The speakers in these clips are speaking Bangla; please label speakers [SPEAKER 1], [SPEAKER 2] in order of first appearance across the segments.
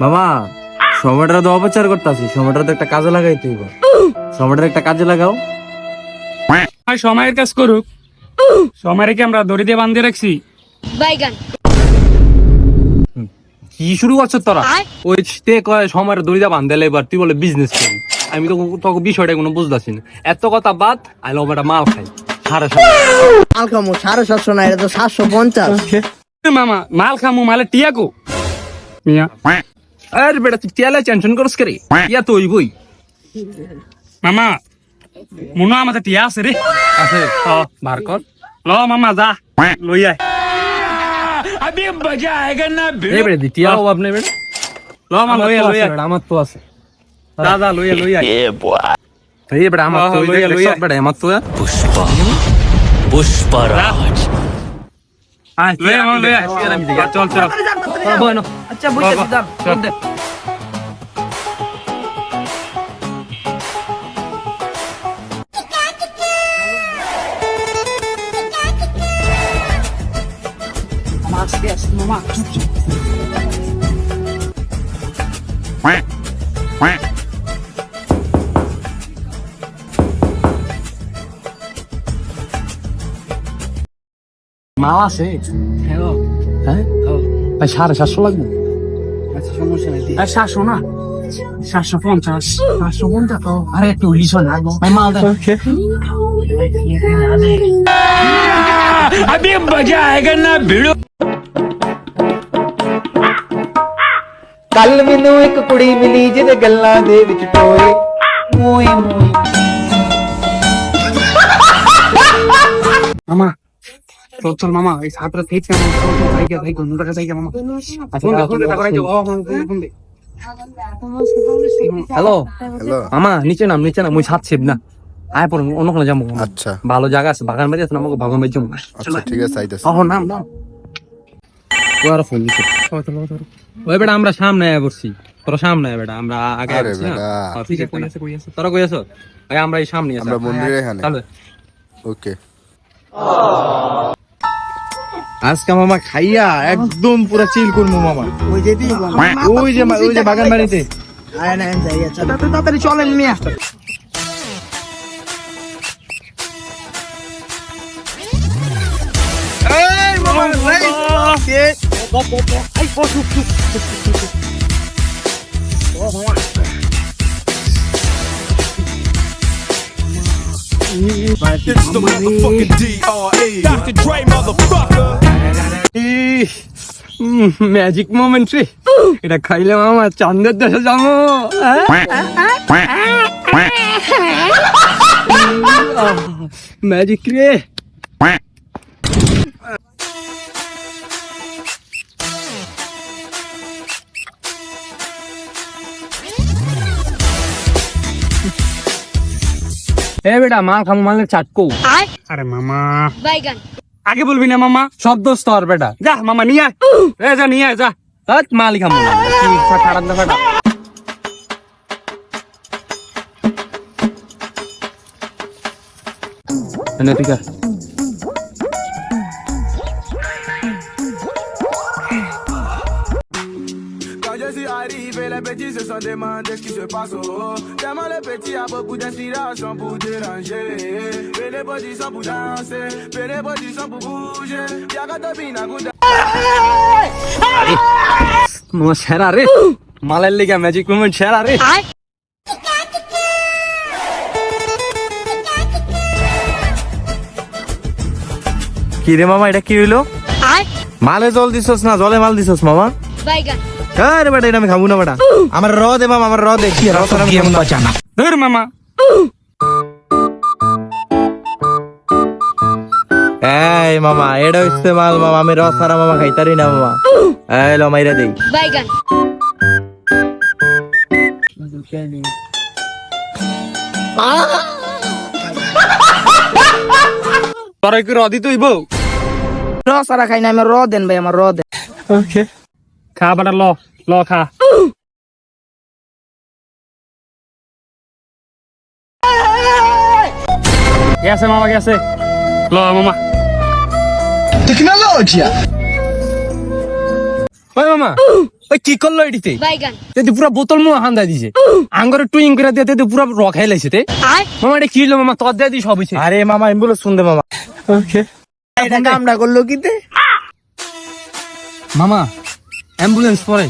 [SPEAKER 1] মামা সময়টা তো অপচার করতেছি সময়টা তো একটা কাজে লাগাইতে হইব। সময়টা একটা কাজে লাগাও।
[SPEAKER 2] সময়ের কাজ করুক। সময় রেখে আমরা দড়ি দিয়ে বাঁধিয়ে রাখছি।
[SPEAKER 3] বাইগান।
[SPEAKER 4] কি শুরু করছ তোরা? ওই তে কয় সময়ের দড়িটা বান্ধে এবার তুই বলে বিজনেস করি আমি তো তোকে বিষয়টা কোনো বুঝতেছি না। এত কথা বাদ আই আইলো বেটা মাল খাই। সাড়ে সাত
[SPEAKER 5] মাল খামো সাড়ে সাতশো না এটা তো সাতশো পঞ্চাশ।
[SPEAKER 2] মামা মাল খামু মালে টিয়াকো। মিয়া।
[SPEAKER 4] আর বেটা তুই তেলে টেনশন করস করে ইয়া তুই বই
[SPEAKER 2] মামা মনে আমাদের টিয়া আছে রে
[SPEAKER 4] আছে
[SPEAKER 2] অ
[SPEAKER 4] বার কর
[SPEAKER 2] ল মামা যা লই আয়
[SPEAKER 4] আমি মজা আয়েগা না বে বেটা দি টিয়া ও আপনি বেটা
[SPEAKER 2] ল মামা লই লই
[SPEAKER 4] আমার তো আছে
[SPEAKER 2] দাদা লই লই আয় এ বয়
[SPEAKER 4] এই বেটা আমার তো
[SPEAKER 2] লই লই
[SPEAKER 4] বেটা আমার তো পুষ্পা
[SPEAKER 2] পুষ্পরাজ আয় লই লই আয় চল চল
[SPEAKER 4] bueno
[SPEAKER 5] আচ্ছা
[SPEAKER 2] বুঝতেছি, দাম,
[SPEAKER 4] মাল আছে? হ্যাঁ। ভাই সাড়ে সাতশো লাগবে
[SPEAKER 2] আর সাতশো না সাতশো পঞ্চাশ সাতশো পঞ্চাশ
[SPEAKER 4] আরে একটু লিসো না ভাই মাল দেন
[SPEAKER 6] ਕੱਲ ਮੈਨੂੰ ਇੱਕ ਕੁੜੀ ਮਿਲੀ ਜਿਹਦੇ ਗੱਲਾਂ ਦੇ ਵਿੱਚ ਟੋਏ ਮੋਏ ਮੋਏ
[SPEAKER 2] মামা চল চল মামা এই সাতটা থেকে জায়গায় মামা। ফোন দে
[SPEAKER 4] হ্যালো
[SPEAKER 7] হ্যালো।
[SPEAKER 4] মামা নিচে নাম নিচে নাম ওই ছিপ না। আয় পর অন্য কোনো যাব
[SPEAKER 7] আচ্ছা।
[SPEAKER 4] ভালো জায়গা আছে বাগান বাড়ি আছে আমাকে বাগান বাড়ি যাব।
[SPEAKER 7] আচ্ছা ঠিক আছে আইতাছি।
[SPEAKER 4] ও নাম নাম। ও ফোন দিছে ওই বেটা আমরা সামনে আয় পড়ছি। তোরা সামনে আয় বেটা আমরা আগে
[SPEAKER 7] আরে
[SPEAKER 4] আসছি
[SPEAKER 7] বেটা।
[SPEAKER 4] হ্যাঁ, ঠিক আছে কই আছে তোরা কই আছো? ভাই আমরা এই সামনে আছি।
[SPEAKER 7] আমরা মন্দিরে এখানে।
[SPEAKER 4] চলো
[SPEAKER 7] ওকে
[SPEAKER 1] আজকে মামা খাইয়া একদম পুরা চিল করব মামা।
[SPEAKER 5] ওই যেতেই
[SPEAKER 1] ওই যে ওই যে বাগান বাড়িতে।
[SPEAKER 5] আচ্ছা তাড়াতাড়ি চলেন মিয়া
[SPEAKER 4] ম্যাজিক মোমেন্ট রে। এটা খাইলে মামা চান্দের দেশে যাব। ম্যাজিক রে। এ বেটা মাল খামো মালের চাটকো।
[SPEAKER 2] আরে মামা।
[SPEAKER 3] বাইগান।
[SPEAKER 2] আগে বলবি না, মামা।
[SPEAKER 4] সব দোষ বেটা।
[SPEAKER 2] যা, মামা, নিয়ে আয়। এ, যা, নিয়ে আয়, যা।
[SPEAKER 4] হাত মালি খামো না না ফাটা এনে ঠিক আছে
[SPEAKER 8] suis arrivé, les petits se sont demandé ce qui se passe haut. Tellement les petits a beaucoup d'inspiration pour déranger. Et les petits sont pour danser, et les petits sont pour bouger. Y'a qu'à te bina gouda.
[SPEAKER 4] মামা সেরা রে মালের লিগা ম্যাজিক মোমেন্ট সেরা রে
[SPEAKER 1] কি রে মামা এটা কি হইল মালে জল দিছস না জলে মাল দিছস মামা
[SPEAKER 3] বাইগান
[SPEAKER 1] আরে বেটা এটা আমি খাব না বেটা? আমার র দে মামা আমার র দে কি র ছাড়া আমি খাব না।
[SPEAKER 2] ধর মামা।
[SPEAKER 1] এই মামা এটা হচ্ছে মাল মামা। আমি রস ছাড়া মামা খাইতারি না মামা। এই লো মাইরা দেই।
[SPEAKER 3] বাইগান
[SPEAKER 4] তোরা কি রদি তুই বউ
[SPEAKER 5] র সারা খাই না আমার র দেন ভাই আমার র দেন।
[SPEAKER 2] খা বাটা ল ল খা। গেছে মামা গেছে। ল মামা।
[SPEAKER 4] ওই মামা ওই কি করল এটিতে?
[SPEAKER 3] বাইগান।
[SPEAKER 4] তেতে পুরা বোতল মুয়া হান্দাই দিছে। আঙ্গরে টুইং করে দিয়ে তেতে পুরা র খাই লাইছে তে। মামা এটা কি হলো মামা? তোর দিয়ে দি সব হইছে।
[SPEAKER 1] আরে মামা আমি বলে শুনতে মামা। ওকে
[SPEAKER 5] এটা কামটা করল কিতে
[SPEAKER 4] মামা অ্যাম্বুলেন্স পরে।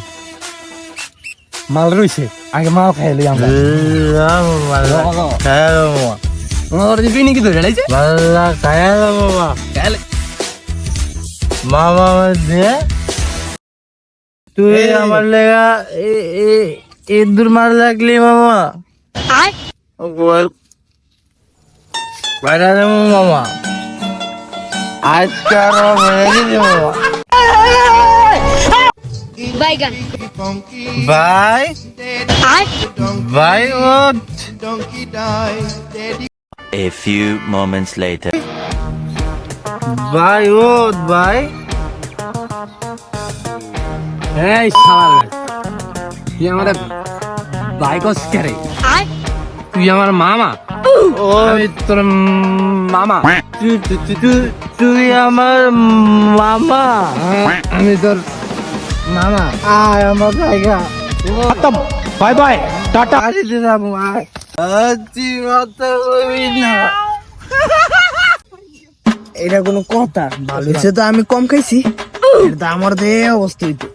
[SPEAKER 4] মাল রইছে আগে মাল খাইলি আমরা। ওর দিবি নাকি ধরে লাইছে
[SPEAKER 1] মাল্লা খায়া মামা মামা দে তুই আমার লেগা ইঁদুর মার লাগলি মামা। বল বাইরে যাব মামা। আজকাল মেরে দিদি মামা।
[SPEAKER 3] বাইগান
[SPEAKER 1] ভাই ভাই ওঠ
[SPEAKER 9] A few moments later.
[SPEAKER 1] ভাই ওঠ ভাই
[SPEAKER 4] এই শালা তুই আমার বাইকস করে তুই আমার মামা। আমি তোর মামা।
[SPEAKER 1] তুই তুই- তুই- তুই- তুই আমার মামা।
[SPEAKER 4] আমি তোর মামা।
[SPEAKER 1] আয় আমার জায়গা।
[SPEAKER 4] Bye
[SPEAKER 1] bye tata. আয়। কবি না।
[SPEAKER 5] এটা কোনো কথা। ভালো হয়েছে তো আমি কম খাইছি। এটা তো আমার দেহ অবস্থা হইতো।